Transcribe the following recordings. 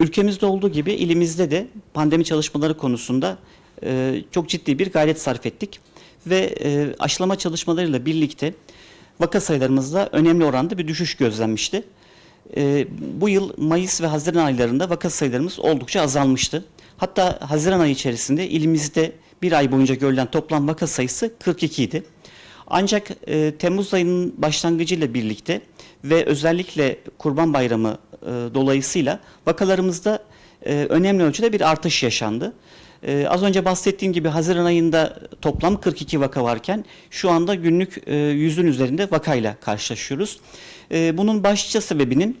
ülkemizde olduğu gibi ilimizde de pandemi çalışmaları konusunda e, çok ciddi bir gayret sarf ettik. Ve e, aşılama çalışmalarıyla birlikte vaka sayılarımızda önemli oranda bir düşüş gözlenmişti. E, bu yıl Mayıs ve Haziran aylarında vaka sayılarımız oldukça azalmıştı. Hatta Haziran ayı içerisinde ilimizde bir ay boyunca görülen toplam vaka sayısı 42 idi. Ancak e, Temmuz ayının başlangıcıyla birlikte ve özellikle Kurban Bayramı e, dolayısıyla vakalarımızda e, önemli ölçüde bir artış yaşandı. E, az önce bahsettiğim gibi Haziran ayında toplam 42 vaka varken şu anda günlük e, yüzün üzerinde vakayla karşılaşıyoruz. E, bunun başlıca sebebinin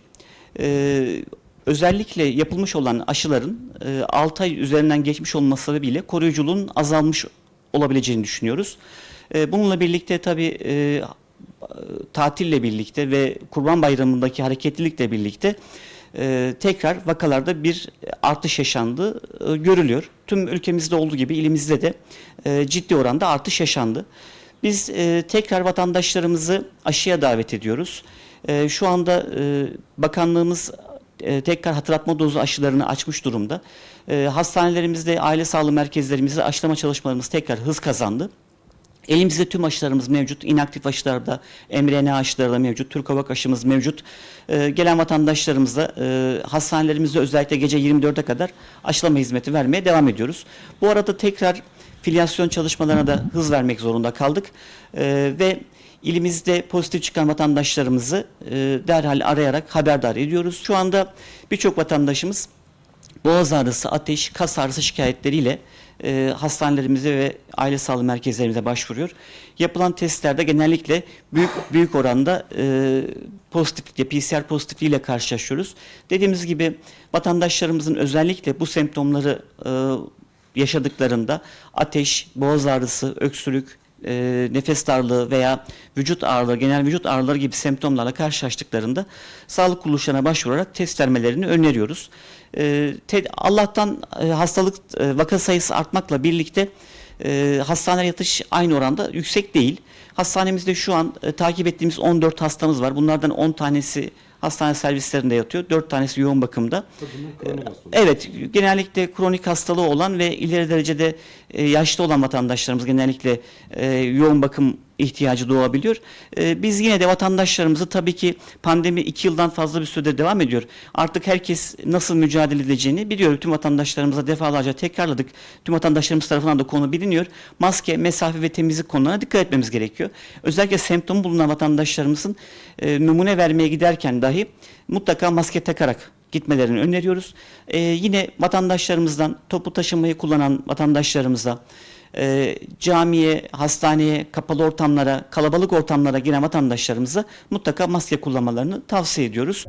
e, özellikle yapılmış olan aşıların e, 6 ay üzerinden geçmiş olması sebebiyle koruyuculuğun azalmış olabileceğini düşünüyoruz. E, bununla birlikte tabii e, tatille birlikte ve Kurban Bayramı'ndaki hareketlilikle birlikte e, tekrar vakalarda bir artış yaşandığı e, görülüyor. Tüm ülkemizde olduğu gibi ilimizde de ciddi oranda artış yaşandı. Biz tekrar vatandaşlarımızı aşıya davet ediyoruz. Şu anda bakanlığımız tekrar hatırlatma dozu aşılarını açmış durumda. Hastanelerimizde, aile sağlığı merkezlerimizde aşılama çalışmalarımız tekrar hız kazandı. Elimizde tüm aşılarımız mevcut. İnaktif aşılar da, mRNA aşıları da mevcut. Türkovak aşımız mevcut. Ee, gelen vatandaşlarımıza e, hastanelerimizde özellikle gece 24'e kadar aşılama hizmeti vermeye devam ediyoruz. Bu arada tekrar filyasyon çalışmalarına da hız vermek zorunda kaldık. Ee, ve ilimizde pozitif çıkan vatandaşlarımızı e, derhal arayarak haberdar ediyoruz. Şu anda birçok vatandaşımız boğaz ağrısı, ateş, kas ağrısı şikayetleriyle e, hastanelerimize ve aile sağlığı merkezlerimize başvuruyor. Yapılan testlerde genellikle büyük büyük oranda e, pozitiflikle, PCR pozitifliğiyle karşılaşıyoruz. Dediğimiz gibi vatandaşlarımızın özellikle bu semptomları e, yaşadıklarında ateş, boğaz ağrısı, öksürük, e, nefes darlığı veya vücut ağrıları, genel vücut ağrıları gibi semptomlarla karşılaştıklarında sağlık kuruluşlarına başvurarak test vermelerini öneriyoruz. E, te- Allah'tan e, hastalık e, vaka sayısı artmakla birlikte e, hastaneye yatış aynı oranda yüksek değil. Hastanemizde şu an e, takip ettiğimiz 14 hastamız var. Bunlardan 10 tanesi hastane servislerinde yatıyor. 4 tanesi yoğun bakımda. Evet, genellikle kronik hastalığı olan ve ileri derecede e, yaşlı olan vatandaşlarımız genellikle e, yoğun bakım ihtiyacı doğabiliyor. E, biz yine de vatandaşlarımızı tabii ki pandemi iki yıldan fazla bir süredir devam ediyor. Artık herkes nasıl mücadele edeceğini biliyor. Tüm vatandaşlarımıza defalarca tekrarladık. Tüm vatandaşlarımız tarafından da konu biliniyor. Maske, mesafe ve temizlik konularına dikkat etmemiz gerekiyor. Özellikle semptomu bulunan vatandaşlarımızın e, numune vermeye giderken dahi mutlaka maske takarak gitmelerini öneriyoruz. Ee, yine vatandaşlarımızdan toplu taşımayı kullanan vatandaşlarımıza e, camiye, hastaneye, kapalı ortamlara, kalabalık ortamlara giren vatandaşlarımıza mutlaka maske kullanmalarını tavsiye ediyoruz.